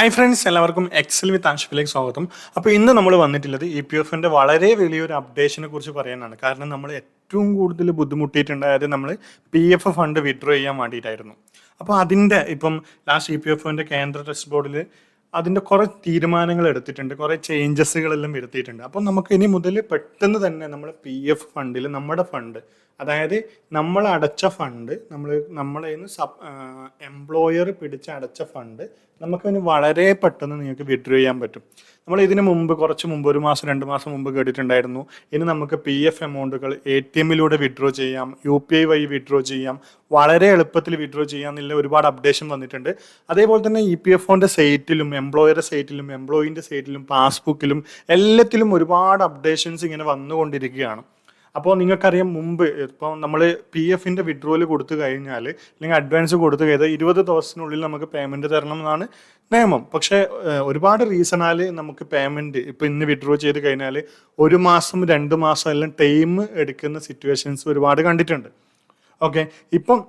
Hi friends എല്ലാവർക്കും Excel with ആഷിഫിലേക്ക് സ്വാഗതം. അപ്പോൾ ഇന്ന് നമ്മൾ വന്നിട്ടുള്ളത് ഇ പി എഫിന്റെ വളരെ വലിയൊരു അപ്ഡേഷനെ കുറിച്ച് പറയാനാണ്. കാരണം നമ്മൾ ഏറ്റവും കൂടുതൽ ബുദ്ധിമുട്ടിയിട്ടുണ്ടായത് നമ്മൾ പി എഫ് ഫണ്ട് വിഡ്രോ ചെയ്യാൻ വേണ്ടിയിട്ടായിരുന്നു. അപ്പോൾ അതിന്റെ ഇപ്പം ലാസ്റ്റ് ഇ പി എഫിന്റെ കേന്ദ്ര ട്രസ്റ്റ് ബോർഡിൽ അതിന്റെ കുറേ തീരുമാനങ്ങൾ എടുത്തിട്ടുണ്ട് കുറേ ചേഞ്ചസുകളെല്ലാം വരുത്തിയിട്ടുണ്ട്. അപ്പോൾ നമുക്ക് ഇനി മുതൽ പെട്ടെന്ന് തന്നെ നമ്മൾ പി എഫ് ഫണ്ടിൽ നമ്മുടെ ഫണ്ട് അതായത് നമ്മൾ അടച്ച ഫണ്ട് നമ്മൾ നമ്മളെ സബ് എംപ്ലോയർ പിടിച്ച് അടച്ച ഫണ്ട് നമുക്ക് അതിന് വളരെ പെട്ടെന്ന് നിങ്ങൾക്ക് വിഡ്രോ ചെയ്യാൻ പറ്റും. നമ്മൾ ഇതിന് മുമ്പ് കുറച്ച് മുമ്പ് ഒരു മാസം രണ്ട് മാസം മുമ്പ് കേട്ടിട്ടുണ്ടായിരുന്നു. ഇനി നമുക്ക് പി എഫ് എമൗണ്ടുകൾ എ ടി എമ്മിലൂടെ വിഡ്രോ ചെയ്യാം യു പി ഐ വഴി വിഡ്രോ ചെയ്യാം വളരെ എളുപ്പത്തിൽ വിഡ്രോ ചെയ്യാം എന്നുള്ള ഒരുപാട് അപ്ഡേഷൻ വന്നിട്ടുണ്ട്. അതേപോലെ തന്നെ ഇ പി എഫ് സൈറ്റിലും എംപ്ലോയറുടെ സൈറ്റിലും എംപ്ലോയിന്റെ സൈറ്റിലും പാസ്ബുക്കിലും എല്ലാത്തിലും ഒരുപാട് അപ്ഡേഷൻസ് ഇങ്ങനെ വന്നുകൊണ്ടിരിക്കുകയാണ്. അപ്പോൾ നിങ്ങൾക്കറിയാം മുമ്പ് ഇപ്പോൾ നമ്മൾ പി എഫിന്റെ വിഡ്രോയിൽ കൊടുത്തു കഴിഞ്ഞാൽ അല്ലെങ്കിൽ അഡ്വാൻസ് കൊടുത്തു കഴിഞ്ഞാൽ ഇരുപത് ദിവസത്തിനുള്ളിൽ നമുക്ക് പേയ്മെന്റ് തരണം എന്നാണ് നിയമം. പക്ഷേ ഒരുപാട് റീസണാൽ നമുക്ക് പേയ്മെന്റ് ഇപ്പോൾ ഇന്ന് വിഡ്രോ ചെയ്ത് കഴിഞ്ഞാൽ ഒരു മാസം രണ്ട് മാസം എല്ലാം ടൈം എടുക്കുന്ന സിറ്റുവേഷൻസ് ഒരുപാട് കണ്ടിട്ടുണ്ട്. ഓക്കെ ഇപ്പം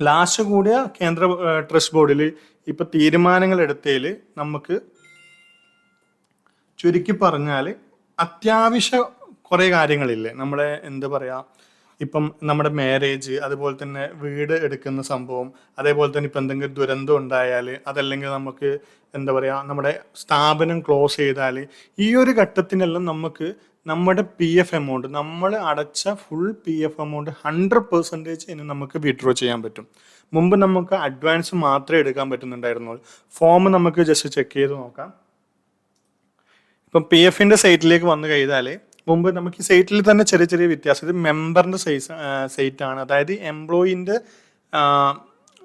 ലാസ്റ്റ് കൂടിയ കേന്ദ്ര ട്രസ്റ്റ് ബോർഡിൽ ഇപ്പം തീരുമാനങ്ങൾ എടുത്തതിൽ നമുക്ക് ചുരുക്കി പറഞ്ഞാൽ അത്യാവശ്യ കുറേ കാര്യങ്ങളില്ലേ. നമ്മുടെ എന്താ പറയുക ഇപ്പം നമ്മുടെ മാരേജ് അതുപോലെ തന്നെ വീട് എടുക്കുന്ന സംഭവം അതേപോലെ തന്നെ ഇപ്പം എന്തെങ്കിലും ദുരന്തം ഉണ്ടായാൽ അതല്ലെങ്കിൽ നമുക്ക് എന്താ പറയുക നമ്മുടെ സ്ഥാപനം ക്ലോസ് ചെയ്താൽ ഈ ഒരു ഘട്ടത്തിനെല്ലാം നമുക്ക് നമ്മുടെ പി എഫ് എമൗണ്ട് നമ്മൾ അടച്ച full P F amount hundred percentage ഇനി നമുക്ക് വിഡ്രോ ചെയ്യാൻ പറ്റും. മുമ്പ് നമുക്ക് അഡ്വാൻസ് മാത്രമേ എടുക്കാൻ പറ്റുന്നുണ്ടായിരുന്നുള്ളൂ. ഫോം നമുക്ക് ജസ്റ്റ് ചെക്ക് ചെയ്ത് നോക്കാം. ഇപ്പം പി എഫിന്റെ സൈറ്റിലേക്ക് വന്നു കഴിഞ്ഞാൽ മുമ്പ് നമുക്ക് സൈറ്റിൽ തന്നെ ചെറിയ ചെറിയ വ്യത്യാസം. ഇത് മെമ്പറിന്റെ സൈസ് സൈറ്റ് ആണ്. അതായത് എംപ്ലോയിന്റെ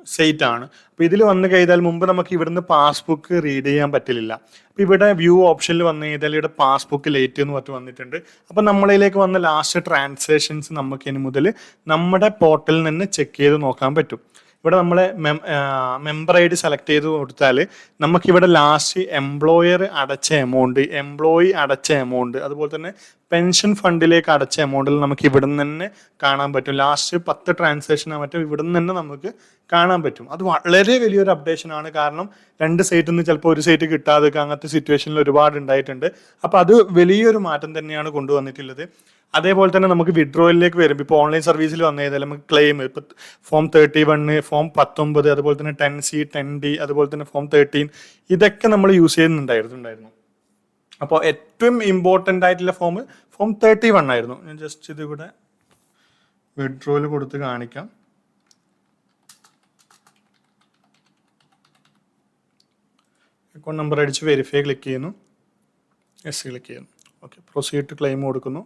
സൈറ്റ് ആണ്. അപ്പോൾ ഇതിൽ വന്നു കഴിഞ്ഞാൽ മുമ്പ് നമുക്ക് ഇവിടുന്ന് പാസ്ബുക്ക് റീഡ് ചെയ്യാൻ പറ്റില്ല. അപ്പോൾ ഇവിടെ വ്യൂ ഓപ്ഷനിൽ വന്നു കഴിഞ്ഞാൽ ഇവിടെ പാസ്ബുക്ക് ലേറ്റ് എന്ന് പറഞ്ഞ് വന്നിട്ടുണ്ട്. അപ്പോൾ നമ്മളിലേക്ക് വന്ന ലാസ്റ്റ് ട്രാൻസാക്ഷൻസ് നമുക്ക് ഇനി മുതൽ നമ്മുടെ പോർട്ടലിൽ നിന്ന് ചെക്ക് ചെയ്ത് നോക്കാൻ പറ്റും. ഇവിടെ നമ്മളെ മെമ്പർ ഐ ഡി സെലക്ട് ചെയ്ത് കൊടുത്താൽ നമുക്കിവിടെ ലാസ്റ്റ് എംപ്ലോയർ അടച്ച എമൗണ്ട് എംപ്ലോയി അടച്ച എമൗണ്ട് അതുപോലെ തന്നെ പെൻഷൻ ഫണ്ടിലേക്ക് അടച്ച എമൗണ്ടിൽ നമുക്ക് ഇവിടെ നിന്ന് തന്നെ കാണാൻ പറ്റും. ലാസ്റ്റ് പത്ത് ട്രാൻസാക്ഷൻ മറ്റും ഇവിടെ നിന്ന് തന്നെ നമുക്ക് കാണാൻ പറ്റും. അത് വളരെ വലിയൊരു അപ്ഡേഷൻ ആണ്. കാരണം രണ്ട് സൈറ്റിൽ നിന്ന് ചിലപ്പോൾ ഒരു സൈറ്റ് കിട്ടാതെ അങ്ങനത്തെ സിറ്റുവേഷനിൽ ഒരുപാട് ഉണ്ടായിട്ടുണ്ട്. അപ്പോൾ അത് വലിയൊരു മാറ്റം തന്നെയാണ് കൊണ്ടുവന്നിട്ടുള്ളത്. അതേപോലെ തന്നെ നമുക്ക് വിഡ്രോയിലേക്ക് വരും ഇപ്പോൾ ഓൺലൈൻ സർവീസിൽ വന്നു കഴിഞ്ഞാൽ നമുക്ക് ക്ലെയിം ഇപ്പോൾ ഫോം തേർട്ടി വണ്ണ് ഫോം പത്തൊമ്പത് അതുപോലെ തന്നെ ടെൻ സി ടെൻ ഡി അതുപോലെ തന്നെ ഫോം തേർട്ടീൻ ഇതൊക്കെ നമ്മൾ യൂസ് ചെയ്യുന്നുണ്ടായിരുന്നുണ്ടായിരുന്നു അപ്പോൾ ഏറ്റവും ഇമ്പോർട്ടന്റ് ആയിട്ടുള്ള ഫോം ഫോം തേർട്ടി വൺ ആയിരുന്നു. ഞാൻ ജസ്റ്റ് ഇതിവിടെ വിഡ്രോയിൽ കൊടുത്ത് കാണിക്കാം. അക്കൗണ്ട് നമ്പർ അടിച്ച് വെരിഫൈ ക്ലിക്ക് ചെയ്യുന്നു. എസ് ക്ലിക്ക് ചെയ്യുന്നു. ഓക്കെ പ്രൊസീഡ് ടു ക്ലെയിം കൊടുക്കുന്നു.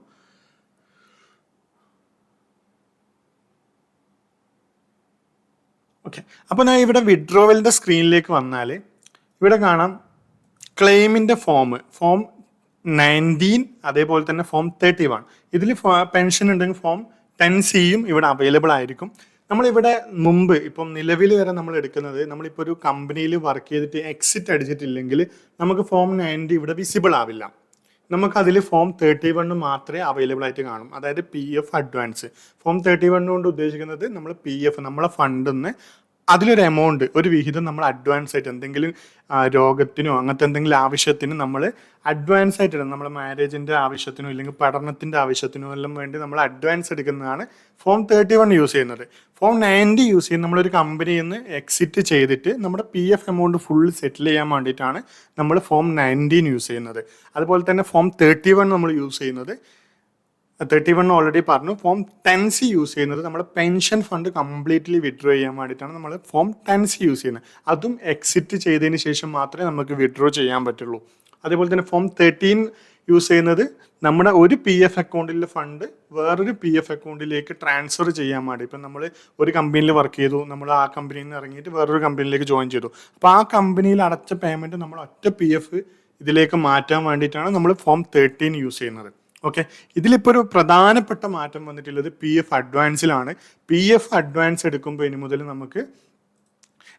ഓക്കെ അപ്പോൾ ഞാൻ ഇവിടെ വിഡ്രോവലിന്റെ സ്ക്രീനിലേക്ക് വന്നാൽ ഇവിടെ കാണാം ക്ലെയിമിന്റെ ഫോം ഫോം നയന്റീൻ അതേപോലെ തന്നെ ഫോം തേർട്ടി വൺ ഇതിൽ പെൻഷൻ ഉണ്ടെങ്കിൽ ഫോം ടെൻ സിയും ഇവിടെ അവൈലബിൾ ആയിരിക്കും. നമ്മളിവിടെ മുമ്പ് ഇപ്പം നിലവിൽ വരെ നമ്മൾ എടുക്കുന്നത് നമ്മളിപ്പോൾ ഒരു കമ്പനിയിൽ വർക്ക് ചെയ്തിട്ട് എക്സിറ്റ് അടിച്ചിട്ടില്ലെങ്കിൽ നമുക്ക് ഫോം നയന്റി ഇവിടെ വിസിബിൾ ആവില്ല. നമുക്ക് അതിൽ ഫോം തേർട്ടി വണ്ണ് മാത്രമേ അവൈലബിൾ ആയിട്ട് കാണും. അതായത് P F advance form thirty one കൊണ്ട് ഉദ്ദേശിക്കുന്നത് നമ്മൾ പി എഫ് നമ്മളെ ഫണ്ടിൽ നിന്ന് അതിലൊരു എമൗണ്ട് ഒരു വിഹിതം നമ്മൾ അഡ്വാൻസ് ആയിട്ട് എന്തെങ്കിലും രോഗത്തിനോ അങ്ങനത്തെ എന്തെങ്കിലും ആവശ്യത്തിന് നമ്മൾ അഡ്വാൻസ് ആയിട്ട് ഇടും നമ്മുടെ മാരേജിന്റെ ആവശ്യത്തിനോ ഇല്ലെങ്കിൽ പഠനത്തിന്റെ ആവശ്യത്തിനോ എല്ലാം വേണ്ടി നമ്മൾ അഡ്വാൻസ് എടുക്കുന്നതാണ് ഫോം തേർട്ടി വൺ യൂസ് ചെയ്യുന്നത്. ഫോം നയന്റി യൂസ് ചെയ്യുന്ന നമ്മളൊരു കമ്പനിയിൽ നിന്ന് എക്സിറ്റ് ചെയ്തിട്ട് നമ്മുടെ P F amount full settle ചെയ്യാൻ വേണ്ടിയിട്ടാണ് നമ്മൾ ഫോം നയന്റീൻ യൂസ് ചെയ്യുന്നത്. അതുപോലെ തന്നെ ഫോം തേർട്ടി വൺ നമ്മൾ യൂസ് ചെയ്യുന്നത്. തേർട്ടി വൺ ഓൾറെഡി പറഞ്ഞു. ഫോം ടെൻ സി യൂസ് ചെയ്യുന്നത് നമ്മൾ പെൻഷൻ ഫണ്ട് കംപ്ലീറ്റ്ലി വിഡ്രോ ചെയ്യാൻ വേണ്ടിയിട്ടാണ് നമ്മൾ ഫോം ടെൻ സി യൂസ് ചെയ്യുന്നത്. അതും എക്സിറ്റ് ചെയ്തതിന് ശേഷം മാത്രമേ നമുക്ക് വിഡ്രോ ചെയ്യാൻ പറ്റുള്ളൂ. അതേപോലെ തന്നെ ഫോം തേർട്ടീൻ യൂസ് ചെയ്യുന്നത് നമ്മുടെ ഒരു പി എഫ് അക്കൗണ്ടിലെ ഫണ്ട് വേറൊരു പി എഫ് അക്കൗണ്ടിലേക്ക് ട്രാൻസ്ഫർ ചെയ്യാൻ വേണ്ടി. ഇപ്പം നമ്മൾ ഒരു കമ്പനിയിൽ വർക്ക് ചെയ്തു. നമ്മൾ ആ കമ്പനിയിൽ നിന്ന് ഇറങ്ങിയിട്ട് വേറൊരു കമ്പനിയിലേക്ക് ജോയിൻ ചെയ്തു. അപ്പോൾ ആ കമ്പനിയിൽ അടച്ച പേയ്മെന്റ് നമ്മൾ ഒറ്റ പി എഫ് ഇതിലേക്ക് മാറ്റാൻ വേണ്ടിയിട്ടാണ് നമ്മൾ ഫോം തേർട്ടീൻ യൂസ് ചെയ്യുന്നത്. ഓക്കെ ഇതിലിപ്പോൾ ഒരു പ്രധാനപ്പെട്ട മാറ്റം വന്നിട്ടുള്ളത് പി എഫ് അഡ്വാൻസിലാണ് പി എഫ് അഡ്വാൻസ് എടുക്കുമ്പോൾ ഇനി മുതൽ നമുക്ക്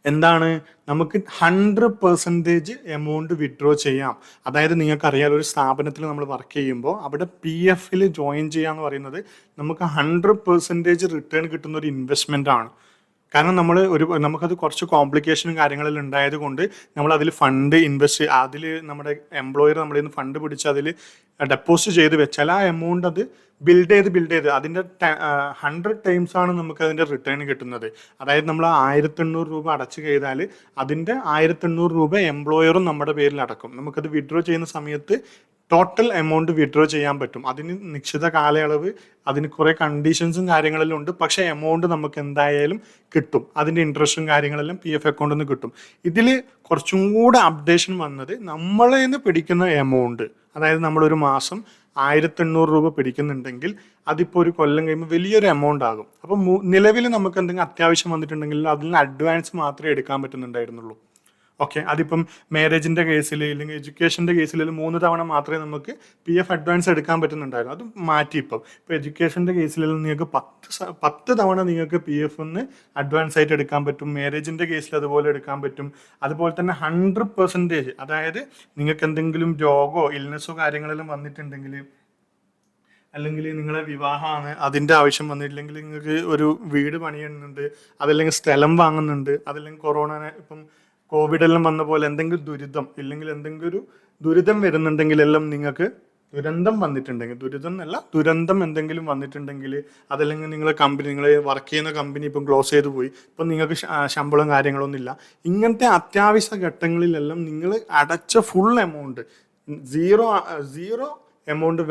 എന്താണ്? നമുക്ക് ഹൺഡ്രഡ് പെർസെന്റേജ് എമൗണ്ട് വിഡ്രോ ചെയ്യാം. അതായത് നിങ്ങൾക്കറിയാം ഒരു സ്ഥാപനത്തിൽ നമ്മൾ വർക്ക് ചെയ്യുമ്പോൾ അവിടെ പി എഫിൽ ജോയിൻ ചെയ്യുക എന്ന് പറയുന്നത് നമുക്ക് ഹൺഡ്രഡ് പെർസെന്റേജ് റിട്ടേൺ കിട്ടുന്ന ഒരു ഇൻവെസ്റ്റ്മെന്റ് ആണ്. കാരണം നമ്മൾ ഒരു നമുക്കത് കുറച്ച് കോംപ്ലിക്കേഷനും കാര്യങ്ങളിൽ ഉണ്ടായത് കൊണ്ട് നമ്മൾ അതിൽ ഫണ്ട് ഇൻവെസ്റ്റ് അതിൽ നമ്മുടെ എംപ്ലോയർ നമ്മളിൽ നിന്ന് ഫണ്ട് പിടിച്ച് അതിൽ ഡെപ്പോസിറ്റ് ചെയ്ത് വെച്ചാൽ ആ എമൗണ്ട് അത് ബിൽഡ് ചെയ്ത് ബിൽഡ് ചെയ്ത് അതിന്റെ ഹൺഡ്രഡ് ടൈംസ് ആണ് നമുക്ക് അതിന്റെ റിട്ടേൺ കിട്ടുന്നത്. അതായത് നമ്മൾ ആയിരത്തി എണ്ണൂറ് രൂപ അടച്ചു ചെയ്താൽ അതിന്റെ ആയിരത്തി എണ്ണൂറ് രൂപ എംപ്ലോയറും നമ്മുടെ പേരിൽ അടക്കും. നമുക്കത് വിഡ്രോ ചെയ്യുന്ന സമയത്ത് ടോട്ടൽ എമൗണ്ട് വിഡ്രോ ചെയ്യാൻ പറ്റും. അതിന് നിശ്ചിത കാലയളവ് അതിന് കുറേ കണ്ടീഷൻസും കാര്യങ്ങളെല്ലാം ഉണ്ട്. പക്ഷേ എമൗണ്ട് നമുക്ക് എന്തായാലും കിട്ടും. അതിന്റെ ഇൻട്രസ്റ്റും കാര്യങ്ങളെല്ലാം പി എഫ് അക്കൗണ്ടിൽ നിന്ന് കിട്ടും. ഇതിൽ കുറച്ചും കൂടെ അപ്ഡേഷൻ വന്നത് നമ്മളെ നിന്ന് പിടിക്കുന്ന എമൗണ്ട് അതായത് നമ്മളൊരു മാസം ആയിരത്തി എണ്ണൂറ് രൂപ പിടിക്കുന്നുണ്ടെങ്കിൽ അതിപ്പോൾ ഒരു കൊല്ലം കഴിയുമ്പോൾ വലിയൊരു എമൗണ്ട് ആകും. അപ്പോൾ നിലവിൽ നമുക്ക് എന്തെങ്കിലും അത്യാവശ്യം വന്നിട്ടുണ്ടെങ്കിൽ അതിൽ നിന്ന് അഡ്വാൻസ് മാത്രമേ എടുക്കാൻ പറ്റുന്നുണ്ടായിരുന്നുള്ളൂ. ഓക്കെ അതിപ്പം മാരേജിന്റെ കേസിൽ ഇല്ലെങ്കിൽ എഡ്യൂക്കേഷന്റെ കേസിൽ മൂന്ന് തവണ മാത്രമേ നമുക്ക് പി എഫ് അഡ്വാൻസ് എടുക്കാൻ പറ്റുന്നുണ്ടായിരുന്നു. അത് മാറ്റി ഇപ്പം ഇപ്പം എഡ്യൂക്കേഷന്റെ കേസിൽ നിങ്ങൾക്ക് പത്ത് പത്ത് തവണ നിങ്ങൾക്ക് പി എഫ് ഒന്ന് അഡ്വാൻസ് ആയിട്ട് എടുക്കാൻ പറ്റും. മാരേജിന്റെ കേസിൽ അതുപോലെ എടുക്കാൻ പറ്റും. അതുപോലെ തന്നെ ഹൺഡ്രഡ് പെർസെന്റേജ് അതായത് നിങ്ങൾക്ക് എന്തെങ്കിലും രോഗമോ ഇൽനെസ്സോ കാര്യങ്ങളെല്ലാം വന്നിട്ടുണ്ടെങ്കിൽ അല്ലെങ്കിൽ നിങ്ങളെ വിവാഹമാണ് അതിന്റെ ആവശ്യം വന്നിട്ടില്ലെങ്കിൽ നിങ്ങൾക്ക് ഒരു വീട് പണിയുന്നുണ്ട് അതല്ലെങ്കിൽ സ്ഥലം വാങ്ങുന്നുണ്ട് അതല്ലെങ്കിൽ കൊറോണ ഇപ്പം കോവിഡ് എല്ലാം വന്ന പോലെ എന്തെങ്കിലും ദുരിതം ഇല്ലെങ്കിൽ എന്തെങ്കിലും ഒരു ദുരിതം വരുന്നുണ്ടെങ്കിലെല്ലാം നിങ്ങൾക്ക് ദുരന്തം വന്നിട്ടുണ്ടെങ്കിൽ ദുരിതം എന്നല്ല ദുരന്തം എന്തെങ്കിലും വന്നിട്ടുണ്ടെങ്കിൽ അതല്ലെങ്കിൽ നിങ്ങളെ കമ്പനി നിങ്ങളെ വർക്ക് ചെയ്യുന്ന കമ്പനി ഇപ്പം ക്ലോസ് ചെയ്തു പോയി. ഇപ്പം നിങ്ങൾക്ക് ശമ്പളം കാര്യങ്ങളൊന്നും ഇല്ല. ഇങ്ങനത്തെ അത്യാവശ്യ ഘട്ടങ്ങളിലെല്ലാം നിങ്ങൾ അടച്ച full amount zero zero amount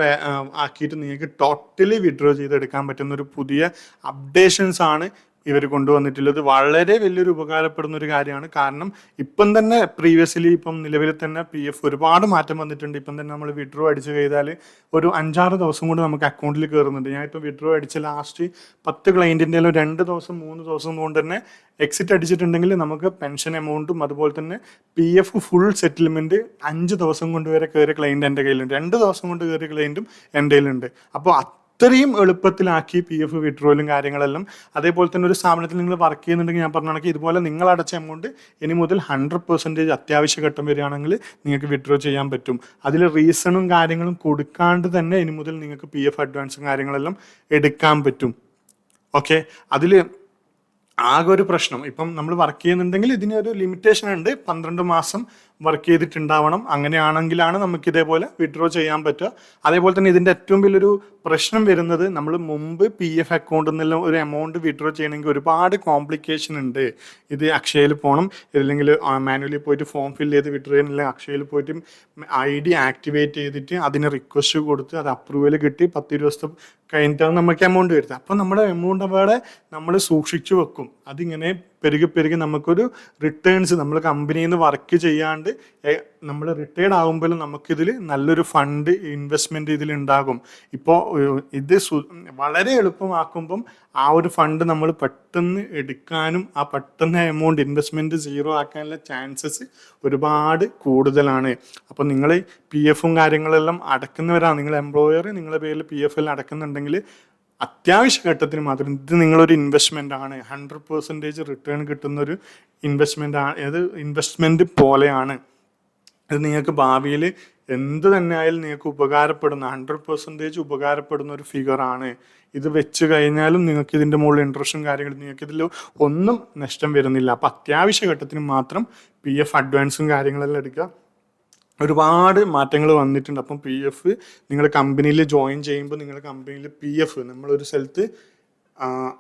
ആക്കിയിട്ട് നിങ്ങൾക്ക് ടോട്ടലി വിഡ്രോ ചെയ്തെടുക്കാൻ പറ്റുന്ന ഒരു പുതിയ അപ്ഡേഷൻസ് ആണ് ഇവർ കൊണ്ടുവന്നിട്ടുള്ളത് വളരെ വലിയൊരു ഉപകാരപ്പെടുന്ന ഒരു കാര്യമാണ്. കാരണം ഇപ്പം തന്നെ പ്രീവിയസ്ലി ഇപ്പം നിലവിൽ തന്നെ പി എഫ് ഒരുപാട് മാറ്റം വന്നിട്ടുണ്ട്. ഇപ്പം തന്നെ നമ്മൾ വിഡ്രോ അടിച്ചു കഴിഞ്ഞാൽ ഒരു അഞ്ചാറ് ദിവസം കൊണ്ട് നമുക്ക് അക്കൗണ്ടിൽ കയറുന്നുണ്ട് ഞാൻ ഇപ്പം വിഡ്രോ അടിച്ച ലാസ്റ്റ് പത്ത് ക്ലയന്റിന്റെ രണ്ട് ദിവസം മൂന്ന് ദിവസം കൊണ്ട് തന്നെ എക്സിറ്റ് അടിച്ചിട്ടുണ്ടെങ്കിൽ നമുക്ക് പെൻഷൻ എമൗണ്ടും അതുപോലെ തന്നെ പി എഫ് ഫുൾ സെറ്റിൽമെന്റ് അഞ്ച് ദിവസം കൊണ്ട് വരെ കയറിയ ക്ലയന്റ് എന്റെ കയ്യിലുണ്ട്. രണ്ട് ദിവസം കൊണ്ട് കയറിയ ക്ലയന്റും എന്റെ കയ്യിലുണ്ട്. അപ്പോൾ അത്രയും എളുപ്പത്തിലാക്കി പി എഫ് വിഡ്രോയിലും കാര്യങ്ങളെല്ലാം. അതേപോലെ തന്നെ ഒരു സ്ഥാപനത്തിൽ നിങ്ങൾ വർക്ക് ചെയ്യുന്നുണ്ടെങ്കിൽ ഞാൻ പറഞ്ഞാണെങ്കിൽ ഇതുപോലെ നിങ്ങൾ അടച്ച എമൗണ്ട് ഇനി മുതൽ ഹൺഡ്രഡ് പെർസെന്റേജ് അത്യാവശ്യ ഘട്ടം വരികയാണെങ്കിൽ നിങ്ങൾക്ക് വിഡ്രോ ചെയ്യാൻ പറ്റും. അതിൽ റീസണും കാര്യങ്ങളും കൊടുക്കാണ്ട് തന്നെ ഇനി മുതൽ നിങ്ങൾക്ക് പി എഫ് അഡ്വാൻസും കാര്യങ്ങളെല്ലാം എടുക്കാൻ പറ്റും. ഓക്കെ അതിൽ ആകെ ഒരു പ്രശ്നം. ഇപ്പം നമ്മൾ വർക്ക് ചെയ്യുന്നുണ്ടെങ്കിൽ ഇതിന് ഒരു ലിമിറ്റേഷൻ ഉണ്ട്. പന്ത്രണ്ട് മാസം വർക്ക് ചെയ്തിട്ടുണ്ടാവണം. അങ്ങനെയാണെങ്കിലാണ് നമുക്ക് ഇതേപോലെ വിഡ്രോ ചെയ്യാൻ പറ്റുക. അതേപോലെ തന്നെ ഇതിന്റെ ഏറ്റവും വലിയൊരു പ്രശ്നം വരുന്നത് നമ്മൾ മുമ്പ് പി എഫ് അക്കൗണ്ടിൽ നിന്നെല്ലാം ഒരു എമൗണ്ട് വിഡ്രോ ചെയ്യണമെങ്കിൽ ഒരുപാട് കോംപ്ലിക്കേഷൻ ഉണ്ട്. ഇത് അക്ഷയയിൽ പോകണം. ഇല്ലെങ്കിൽ മാനുവലി പോയിട്ട് ഫോം ഫിൽ ചെയ്ത് വിഡ്രോ ചെയ്യണമെങ്കിൽ അക്ഷയയിൽ പോയിട്ട് ഐ ഡി ആക്ടിവേറ്റ് ചെയ്തിട്ട് അതിന് റിക്വസ്റ്റ് കൊടുത്ത് അത് അപ്രൂവൽ കിട്ടി. പത്ത് ദിവസം കഴിഞ്ഞിട്ടാണ് നമുക്ക് എമൗണ്ട് വരുന്നത്. അപ്പോൾ നമ്മുടെ എമൗണ്ട് അവിടെ നമ്മൾ സൂക്ഷിച്ചു വെക്കും. അതിങ്ങനെ പെരുകി പെരുകി നമുക്കൊരു റിട്ടേൺസ് നമ്മൾ കമ്പനിയിൽ നിന്ന് വർക്ക് ചെയ്യാണ്ട് നമ്മൾ റിട്ടയർഡ് ആകുമ്പോഴും നമുക്കിതിൽ നല്ലൊരു ഫണ്ട് ഇൻവെസ്റ്റ്മെന്റ് ഇതിൽ ഉണ്ടാകും. ഇപ്പോൾ ഇത് വളരെ എളുപ്പമാക്കുമ്പം ആ ഒരു ഫണ്ട് നമ്മൾ പെട്ടെന്ന് എടുക്കാനും ആ പെട്ടെന്ന് എമൗണ്ട് ഇൻവെസ്റ്റ്മെന്റ് സീറോ ആക്കാനുള്ള ചാൻസസ് ഒരുപാട് കൂടുതലാണ്. അപ്പോൾ നിങ്ങൾ പി എഫും കാര്യങ്ങളെല്ലാം അടക്കുന്നവരാണ് നിങ്ങൾ എംപ്ലോയർ നിങ്ങളുടെ പേരിൽ പി എഫ് എല്ലാം അടക്കുന്നുണ്ടെങ്കിൽ അത്യാവശ്യ ഘട്ടത്തിന് മാത്രം ഇത് നിങ്ങളൊരു ഇൻവെസ്റ്റ്മെന്റ് ആണ്. ഹൺഡ്രഡ് പെർസെന്റേജ് റിട്ടേൺ കിട്ടുന്ന ഒരു ഇൻവെസ്റ്റ്മെന്റ് ആണ് അത് ഇൻവെസ്റ്റ്മെന്റ് പോലെയാണ്. ഇത് നിങ്ങൾക്ക് ഭാവിയിൽ എന്ത് തന്നെ ആയാലും നിങ്ങൾക്ക് ഉപകാരപ്പെടുന്ന ഹൺഡ്രഡ് പെർസെന്റേജ് ഉപകാരപ്പെടുന്ന ഒരു ഫിഗർ ആണ്. ഇത് വെച്ച് കഴിഞ്ഞാലും നിങ്ങൾക്ക് ഇതിന്റെ മുകളിൽ ഇൻട്രസ്റ്റും കാര്യങ്ങളും നിങ്ങൾക്ക് ഇതിൽ ഒന്നും നഷ്ടം വരുന്നില്ല. അപ്പം അത്യാവശ്യ ഘട്ടത്തിന് മാത്രം പി എഫ് അഡ്വാൻസും കാര്യങ്ങളെല്ലാം എടുക്കുക. ഒരുപാട് മാറ്റങ്ങൾ വന്നിട്ടുണ്ട്. അപ്പം പി എഫ് നിങ്ങൾ കമ്പനിയിൽ ജോയിൻ ചെയ്യുമ്പോൾ നിങ്ങളുടെ കമ്പനിയിൽ പി എഫ് നമ്മളൊരു സ്ഥലത്ത്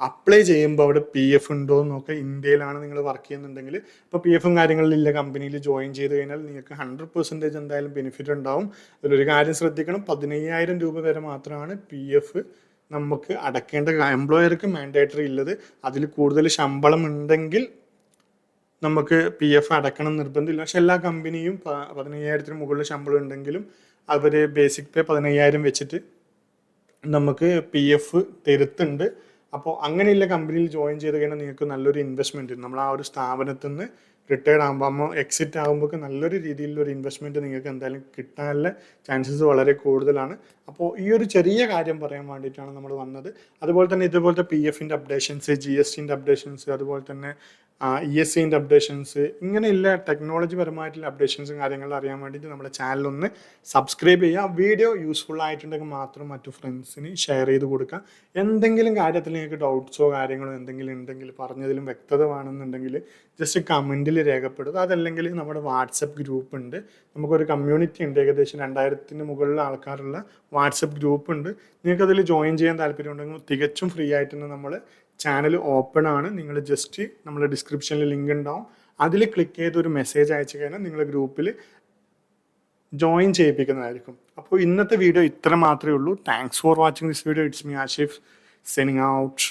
അപ്ലൈ ചെയ്യുമ്പോൾ അവിടെ പി എഫ് ഉണ്ടോ എന്ന് നോക്കുക. ഇന്ത്യയിലാണ് നിങ്ങൾ വർക്ക് ചെയ്യുന്നുണ്ടെങ്കിൽ ഇപ്പോൾ പി എഫും കാര്യങ്ങളിലില്ല കമ്പനിയിൽ ജോയിൻ ചെയ്ത് കഴിഞ്ഞാൽ നിങ്ങൾക്ക് ഹൺഡ്രഡ് പെർസെന്റേജ് എന്തായാലും ബെനിഫിറ്റ് ഉണ്ടാവും. അതിലൊരു കാര്യം ശ്രദ്ധിക്കണം. പതിനയ്യായിരം രൂപ വരെ മാത്രമാണ് പി എഫ് നമുക്ക് അടക്കേണ്ട എംപ്ലോയർക്ക് മാൻഡേറ്ററി ഉള്ളത്. അതിൽ കൂടുതൽ ശമ്പളം ഉണ്ടെങ്കിൽ നമുക്ക് പി എഫ് അടക്കണം നിർബന്ധമില്ല. പക്ഷെ എല്ലാ കമ്പനിയും പതിനയ്യായിരത്തിന് മുകളിൽ ശമ്പളം ഉണ്ടെങ്കിലും അവർ ബേസിക് പേ പതിനയ്യായിരം വെച്ചിട്ട് നമുക്ക് പി എഫ് തരുത്തുണ്ട് അപ്പോൾ അങ്ങനെയുള്ള കമ്പനിയിൽ ജോയിൻ ചെയ്ത് കഴിഞ്ഞാൽ നിങ്ങൾക്ക് നല്ലൊരു ഇൻവെസ്റ്റ്മെന്റ് നമ്മൾ ആ ഒരു സ്ഥാപനത്തിൽ നിന്ന് റിട്ടയർഡ് ആകുമ്പോൾ എക്സിറ്റ് ആകുമ്പോൾ നല്ലൊരു രീതിയിലുള്ള ഒരു ഇൻവെസ്റ്റ്മെന്റ് നിങ്ങൾക്ക് എന്തായാലും കിട്ടാനുള്ള ചാൻസസ് വളരെ കൂടുതലാണ്. അപ്പോൾ ഈ ഒരു ചെറിയ കാര്യം പറയാൻ വേണ്ടിയിട്ടാണ് നമ്മൾ വന്നത്. അതുപോലെ തന്നെ ഇതുപോലത്തെ പി എഫിന്റെ അപ്ഡേഷൻസ് ജി എസ് ടിന്റെ അപ്ഡേഷൻസ് അതുപോലെ തന്നെ ഇ എസ് സിന്റെ അപ്ഡേഷൻസ് ഇങ്ങനെയുള്ള ടെക്നോളജി പരമായിട്ടുള്ള അപ്ഡേഷൻസും കാര്യങ്ങളും അറിയാൻ വേണ്ടിയിട്ട് നമ്മുടെ ചാനൽ ഒന്ന് സബ്സ്ക്രൈബ് ചെയ്യുക. വീഡിയോ യൂസ്ഫുൾ ആയിട്ടുണ്ടെങ്കിൽ മാത്രം മറ്റു ഫ്രണ്ട്സിന് ഷെയർ ചെയ്ത് കൊടുക്കുക. എന്തെങ്കിലും കാര്യത്തിൽ നിങ്ങൾക്ക് ഡൗട്ട്സോ കാര്യങ്ങളോ എന്തെങ്കിലും ഉണ്ടെങ്കിൽ പറഞ്ഞതിലും വ്യക്തത വേണമെന്നുണ്ടെങ്കിൽ ജസ്റ്റ് കമന്റിൽ രേഖപ്പെടുത്തുക. അതല്ലെങ്കിൽ നമ്മുടെ വാട്സപ്പ് ഗ്രൂപ്പ് ഉണ്ട്. നമുക്കൊരു കമ്മ്യൂണിറ്റി ഉണ്ട്. ഏകദേശം രണ്ടായിരത്തിന് മുകളിലുള്ള ആൾക്കാരുള്ള വാട്സപ്പ് ഗ്രൂപ്പ് ഉണ്ട്. നിങ്ങൾക്കതിൽ ജോയിൻ ചെയ്യാൻ താല്പര്യമുണ്ടെങ്കിൽ തികച്ചും ഫ്രീ ആയിട്ട് നമ്മൾ ചാനൽ ഓപ്പൺ ആണ്. നിങ്ങൾ ജസ്റ്റ് നമ്മുടെ ഡിസ്ക്രിപ്ഷനിൽ ലിങ്ക് ഉണ്ടാവും അതിൽ ക്ലിക്ക് ചെയ്ത് ഒരു മെസ്സേജ് അയച്ചു കഴിഞ്ഞാൽ നിങ്ങളുടെ ഗ്രൂപ്പിൽ ജോയിൻ ചെയ്യിപ്പിക്കുന്നതായിരിക്കും. അപ്പോൾ ഇന്നത്തെ വീഡിയോ ഇത്ര മാത്രമേ ഉള്ളൂ. Thanks for watching this video it's me Ashif signing out